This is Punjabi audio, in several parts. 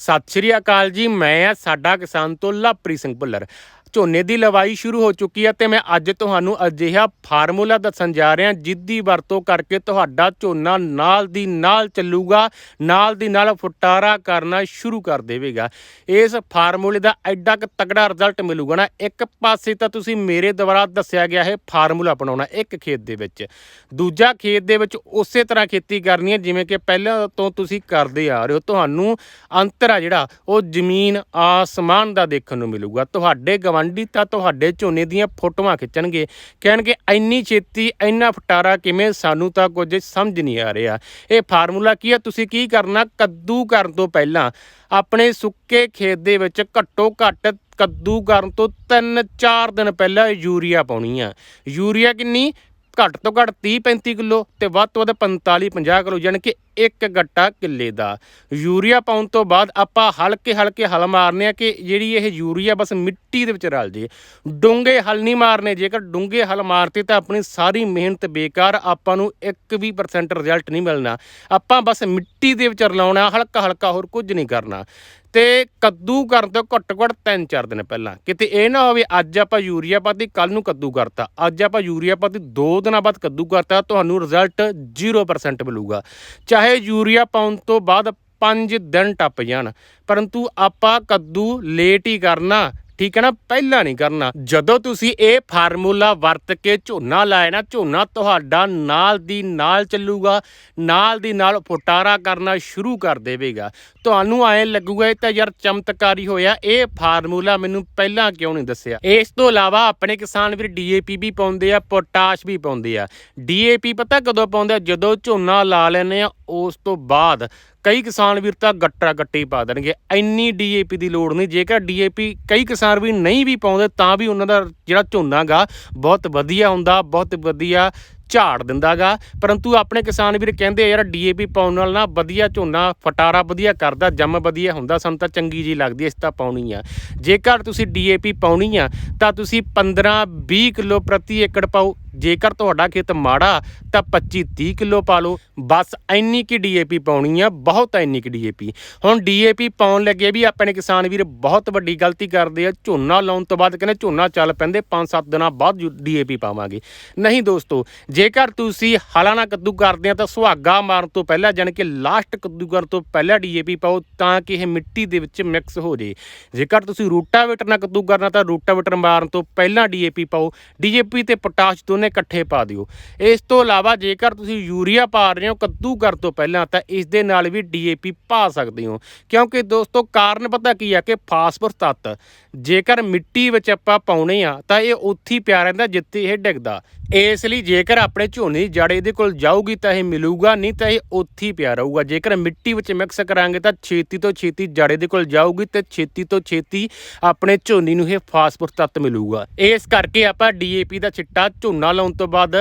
ਸਤਿ ਸ਼੍ਰੀ ਅਕਾਲ ਜੀ ਮੈਂ ਆ ਸਾਡਾ ਕਿਸਾਨ ਤੋਂ ਲਵਪ੍ਰੀਤ ਸਿੰਘ ਭੁੱਲਰ। ਝੋਨੇ ਦੀ ਲਵਾਈ ਸ਼ੁਰੂ ਹੋ ਚੁੱਕੀ ਹੈ ਤੇ ਮੈਂ ਅੱਜ ਤੁਹਾਨੂੰ ਅਜਿਹਾ ਫਾਰਮੂਲਾ ਦੱਸਣ ਜਾ ਰਿਹਾ, ਜਿੱਦੀ ਵਰਤੋਂ ਕਰਕੇ ਤੁਹਾਡਾ ਝੋਨਾ ਨਾਲ ਦੀ ਨਾਲ ਚੱਲੂਗਾ, ਨਾਲ ਦੀ ਨਾਲ ਫੁਟਾਰਾ ਕਰਨਾ ਸ਼ੁਰੂ ਕਰ ਦੇਵੇਗਾ। ਇਸ ਫਾਰਮੂਲੇ ਦਾ ਐਡਾ ਕੁ ਤਗੜਾ ਰਿਜ਼ਲਟ ਮਿਲੂਗਾ ਨਾ, ਇੱਕ ਪਾਸੇ ਤਾਂ ਤੁਸੀਂ ਮੇਰੇ ਦੁਆਰਾ ਦੱਸਿਆ ਗਿਆ ਹੈ ਫਾਰਮੂਲਾ ਅਪਣਾਉਣਾ ਇੱਕ ਖੇਤ ਦੇ ਵਿੱਚ। ਦੂਜਾ ਖੇਤ ਦੇ ਵਿੱਚ ਉਸੇ ਤਰ੍ਹਾਂ ਖੇਤੀ ਕਰਨੀ ਹੈ, ਜਿਵੇਂ ਕਿ ਪਹਿਲਾਂ ਤੋਂ ਤੁਸੀਂ ਕਰਦੇ ਆ ਰਹੇ ਹੋ, ਤੁਹਾਨੂੰ ਅੰਤਰ ਆ ਜਿਹੜਾ, ਉਹ ਜ਼ਮੀਨ ਆਸਮਾਨ ਦਾ ਦੇਖਣ ਨੂੰ ਮਿਲੂਗਾ। ਤੁਹਾਡੇ ਗਵਾਂ ਗਵਾਂਢੀ ਤਾਂ ਤੁਹਾਡੇ ਝੋਨੇ ਦੀਆਂ ਫੋਟੋਆਂ ਖਿੱਚਣਗੇ। ਕਹਿਣਗੇ, ਇੰਨੀ ਛੇਤੀ, ਇੰਨਾ ਫਟਾਰਾ ਕਿਵੇਂ? ਸਾਨੂੰ ਤਾਂ ਕੁਝ ਸਮਝ ਨਹੀਂ ਆ ਰਿਹਾ। ਇਹ ਫਾਰਮੂਲਾ ਕੀ ਆ? ਤੁਸੀਂ ਕੀ ਕਰਨਾ? ਕੱਦੂ ਕਰਨ ਤੋਂ ਪਹਿਲਾਂ ਆਪਣੇ ਸੁੱਕੇ ਖੇਤ ਦੇ ਵਿੱਚ ਘੱਟੋ ਘੱਟ ਕੱਦੂ ਕਰਨ ਤੋਂ 3-4 ਦਿਨ ਪਹਿਲਾਂ ਯੂਰੀਆ ਪਾਉਣੀ ਆ। ਯੂਰੀਆ ਕਿੰਨੀ? ਘੱਟ ਤੋਂ ਘੱਟ 30 35 ਕਿਲੋ ਤੇ ਵੱਧ ਤੋਂ ਵੱਧ 45 50 ਕਿਲੋ। ਯਾਨੀ ਕਿ ਇੱਕ ਗੱਟਾ ਕਿੱਲੇ ਦਾ। ਯੂਰੀਆ ਪਾਉਣ ਤੋਂ ਬਾਅਦ ਆਪਾਂ ਹਲਕੇ ਹਲਕੇ ਹਲ ਮਾਰਨੇ ਆ ਕਿ ਜਿਹੜੀ ਇਹ ਯੂਰੀਆ ਬਸ ਮਿੱਟੀ ਦੇ ਵਿੱਚ ਰਲ ਜੇ। ਡੂੰਘੇ ਹਲ ਨਹੀਂ ਮਾਰਨੇ, ਜੇਕਰ ਡੂੰਘੇ ਹਲ ਮਾਰਤੇ ਤਾਂ ਆਪਣੀ ਸਾਰੀ ਮਿਹਨਤ ਬੇਕਾਰ, ਆਪਾਂ ਨੂੰ 1% ਰਿਜ਼ਲਟ ਨਹੀਂ ਮਿਲਣਾ। ਆਪਾਂ ਬਸ ਮਿੱਟੀ ਦੇ ਵਿੱਚ ਰਲਾਉਣਾ, ਹਲਕਾ ਹਲਕਾ ਹੋਰ ਕੁਝ ਨਹੀਂ ਕਰਨਾ। ਤੇ ਕੱਦੂ ਕਰਨ ਤੋਂ ਘੱਟ ਘੱਟ 3-4 ਦਿਨ ਪਹਿਲਾਂ। ਕਿਤੇ ਇਹ ਨਾ ਹੋਵੇ ਅੱਜ ਆਪਾਂ ਯੂਰੀਆ ਪਾਤੀ ਕੱਲ ਨੂੰ ਕੱਦੂ ਕਰਤਾ। ਅੱਜ ਆਪਾਂ ਯੂਰੀਆ ਪਾਤੀ 2 ਦਿਨਾਂ ਬਾਅਦ ਕੱਦੂ ਕਰਤਾ, ਤੁਹਾਨੂੰ ਰਿਜ਼ਲਟ 0% ਮਿਲੂਗਾ। ਚਾਹੇ ਯੂਰੀਆ ਪਾਉਣ ਤੋਂ ਬਾਅਦ 5 ਦਿਨ ਟੱਪ ਜਾਣ। ਪਰੰਤੂ ਆਪਾਂ ਕੱਦੂ ਲੇਟ ਹੀ ਕਰਨਾ, ਠੀਕ ਹੈ ਨਾ? ਪਹਿਲਾਂ ਨਹੀਂ ਕਰਨਾ। ਜਦੋਂ ਤੁਸੀਂ ਇਹ ਫਾਰਮੂਲਾ ਵਰਤ ਕੇ ਝੋਨਾ ਲਾਏ ਨਾ, ਝੋਨਾ ਤੁਹਾਡਾ ਨਾਲ ਦੀ ਨਾਲ ਚੱਲੂਗਾ, ਨਾਲ ਦੀ ਨਾਲ ਫੁਟਾਰਾ ਕਰਨਾ ਸ਼ੁਰੂ ਕਰ ਦੇਵੇਗਾ। ਤੁਹਾਨੂੰ ਐਂ ਲੱਗੂਗਾ, ਇਹ ਤਾਂ ਯਾਰ ਚਮਤਕਾਰੀ ਹੋਇਆ। ਇਹ ਫਾਰਮੂਲਾ ਮੈਨੂੰ ਪਹਿਲਾਂ ਕਿਉਂ ਨਹੀਂ ਦੱਸਿਆ? ਇਸ ਤੋਂ ਇਲਾਵਾ ਆਪਣੇ ਕਿਸਾਨ ਵੀਰ ਡੀਏਪੀ ਵੀ ਪਾਉਂਦੇ ਆ, ਪੋਟਾਸ਼ ਵੀ ਪਾਉਂਦੇ ਆ। ਡੀਏਪੀ ਪਤਾ ਕਦੋਂ ਪਾਉਂਦੇ ਆ? ਜਦੋਂ ਝੋਨਾ ਲਾ ਲੈਨੇ ਆ ਉਸ ਤੋਂ ਬਾਅਦ ਕਈ ਕਿਸਾਨ ਵੀਰ ਤਾਂ ਗੱਟਾ ਗੱਟੀ ਪਾ ਦੇਣਗੇ। ਇੰਨੀ ਡੀਏਪੀ ਦੀ ਲੋੜ ਨਹੀਂ। ਜੇਕਰ ਡੀਏਪੀ ਕਈ ਕਿਸਾਨ ਵੀ ਨਹੀਂ ਵੀ ਪਾਉਂਦੇ, ਤਾਂ ਵੀ ਉਹਨਾਂ ਦਾ ਜਿਹੜਾ ਝੋਨਾ ਗਾ ਬਹੁਤ ਵਧੀਆ ਹੁੰਦਾ, ਬਹੁਤ ਵਧੀਆ ਝਾੜ ਦਿੰਦਾਗਾ। ਪਰੰਤੂ ਆਪਣੇ ਕਿਸਾਨ ਵੀਰ ਕਹਿੰਦੇ ਆ, ਯਾਰ ਡੀਏਪੀ ਪਾਉਣ ਨਾਲ ਨਾ ਵਧੀਆ ਝੋਨਾ ਫਟਾਰਾ ਵਧੀਆ ਕਰਦਾ, ਜੰਮ ਵਧੀਆ ਹੁੰਦਾ, ਸਾਨੂੰ ਤਾਂ ਚੰਗੀ ਜੀ ਲੱਗਦੀ ਇਸ ਤਾਂ ਪਾਉਣੀ ਆ। ਜੇਕਰ ਤੁਸੀਂ ਡੀਏਪੀ ਪਾਉਣੀ ਆ, ਤਾਂ ਤੁਸੀਂ 15 20 ਕਿਲੋ ਪ੍ਰਤੀ ਏਕੜ ਪਾਓ। ਜੇਕਰ ਤੁਹਾਡਾ ਖੇਤ ਮਾੜਾ, ਤਾਂ 25 30 ਕਿਲੋ ਪਾ ਲਓ। ਬਸ ਇੰਨੀ ਕੀ ਡੀਏਪੀ ਪਾਉਣੀ ਆ, ਬਹੁਤ ਇੰਨੀ ਕੀ ਡੀਏਪੀ ਹੁਣ ਡੀਏਪੀ ਪਾਉਣ ਲੱਗੇ ਵੀ ਆਪਣੇ ਕਿਸਾਨ ਵੀਰ ਬਹੁਤ ਵੱਡੀ ਗਲਤੀ ਕਰਦੇ ਆ, ਝੋਨਾ ਲਾਉਣ ਤੋਂ ਬਾਅਦ ਕਹਿੰਦੇ ਝੋਨਾ ਚੱਲ ਪੈਂਦੇ 5-7 ਦਿਨਾਂ ਬਾਅਦ ਡੀਏਪੀ ਪਾਵਾਂਗੇ। ਨਹੀਂ ਦੋਸਤੋ, ਜੇਕਰ ਤੁਸੀਂ ਹਲਾਣਾ ਕੱਦੂ ਕਰਦੇ ਆ, ਤਾਂ ਸੁਹਾਗਾ ਮਾਰਨ ਤੋਂ ਪਹਿਲਾਂ ਜਾਣੀ ਕਿ ਲਾਸਟ ਕੱਦੂ ਕਰਨ ਤੋਂ ਪਹਿਲਾਂ ਡੀਏਪੀ ਪਾਓ, ਤਾਂ ਕਿ ਇਹ ਮਿੱਟੀ ਦੇ ਵਿੱਚ ਮਿਕਸ ਹੋ ਜੇ। ਜੇਕਰ ਤੁਸੀਂ ਰੂਟਾਵੇਟਰ ਨਾਲ ਕੱਦੂ ਕਰਨਾ, ਤਾਂ ਰੂਟਾਵੇਟਰ ਮਾਰਨ ਤੋਂ ਪਹਿਲਾਂ ਡੀਏਪੀ ਪਾਓ। ਡੀਏਪੀ ਤੇ ਪੋਟਾਸ਼ ਦੋਨੇ ਇਕੱਠੇ ਪਾ ਦਿਓ। ਇਸ ਤੋਂ ਇਲਾਵਾ ਜੇਕਰ ਤੁਸੀਂ ਯੂਰੀਆ ਪਾ ਰਹੇ ਹੋ ਕੱਦੂ ਕਰ ਤੋਂ ਪਹਿਲਾਂ, ਤਾਂ ਇਸ ਦੇ ਨਾਲ ਵੀ ਡੀਏਪੀ ਪਾ ਸਕਦੇ ਹੋ। ਕਿਉਂਕਿ ਦੋਸਤੋ, ਕਾਰਨ ਪਤਾ ਕੀ ਆ ਕਿ ਫਾਸਫਰਸ ਤੱਤ, ਜੇਕਰ ਮਿੱਟੀ ਵਿੱਚ ਆਪਾਂ ਪਾਉਣੇ ਆ, ਤਾਂ ਇਹ ਉੱਥੇ ਪਿਆ ਰਹਿੰਦਾ ਜਿੱਥੇ ਇਹ ਡਿੱਗਦਾ। ਇਸ ਲਈ ਜੇਕਰ ਆਪਣੇ ਝੋਨੇ ਦੀ ਜੜ ਇਹਦੇ ਕੋਲ ਜਾਊਗੀ, ਤਾਂ ਇਹ ਮਿਲੂਗਾ ਨਹੀਂ, ਤਾਂ ਇਹ ਉੱਥੇ ਹੀ ਪਿਆ ਰਹੂਗਾ। ਜੇਕਰ ਮਿੱਟੀ ਵਿੱਚ ਮਿਕਸ ਕਰਾਂਗੇ, ਤਾਂ ਛੇਤੀ ਤੋਂ ਛੇਤੀ ਜੜ ਇਹਦੇ ਕੋਲ ਜਾਊਗੀ ਤੇ ਛੇਤੀ ਤੋਂ ਛੇਤੀ ਆਪਣੇ ਝੋਨੇ ਨੂੰ ਇਹ ਫਾਸਫਰਸ ਤੱਤ ਮਿਲੂਗਾ। ਇਸ ਕਰਕੇ ਆਪਾਂ ਡੀਏਪੀ ਦਾ ਛਿੱਟਾ ਝੋਨਾ ਲਾਉਣ ਤੋਂ ਬਾਅਦ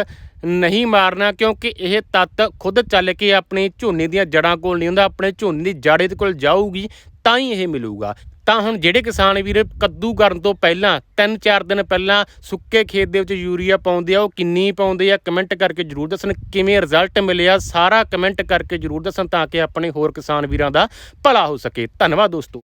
ਨਹੀਂ ਮਾਰਨਾ, ਕਿਉਂਕਿ ਇਹ ਤੱਤ ਖੁਦ ਚੱਲ ਕੇ ਆਪਣੇ ਝੋਨੇ ਦੀਆਂ ਜੜਾਂ ਕੋਲ ਨਹੀਂ ਹੁੰਦਾ, ਆਪਣੇ ਝੋਨੇ ਦੀ ਜੜ ਇਹਦੇ ਕੋਲ ਜਾਊਗੀ, ਤਾਂ ਹੀ ਇਹ ਮਿਲੂਗਾ। ਤਾਂ ਹੁਣ ਜਿਹੜੇ ਕਿਸਾਨ ਵੀਰ ਕੱਦੂ ਕਰਨ ਤੋਂ ਪਹਿਲਾਂ 3-4 ਦਿਨ ਪਹਿਲਾਂ ਸੁੱਕੇ ਖੇਤ ਦੇ ਵਿੱਚ ਯੂਰੀਆ ਪਾਉਂਦੇ ਆ, ਉਹ ਕਿੰਨੀ ਪਾਉਂਦੇ ਆ ਕਮੈਂਟ ਕਰਕੇ ਜਰੂਰ ਦੱਸਣ, ਕਿਵੇਂ ਰਿਜ਼ਲਟ ਮਿਲਿਆ, ਸਾਰਾ ਕਮੈਂਟ ਕਰਕੇ ਜਰੂਰ ਦੱਸਣ ਤਾਂ ਕਿ ਆਪਣੇ ਹੋਰ ਕਿਸਾਨ ਵੀਰਾਂ ਦਾ ਭਲਾ ਹੋ ਸਕੇ। ਧੰਨਵਾਦ ਦੋਸਤੋ।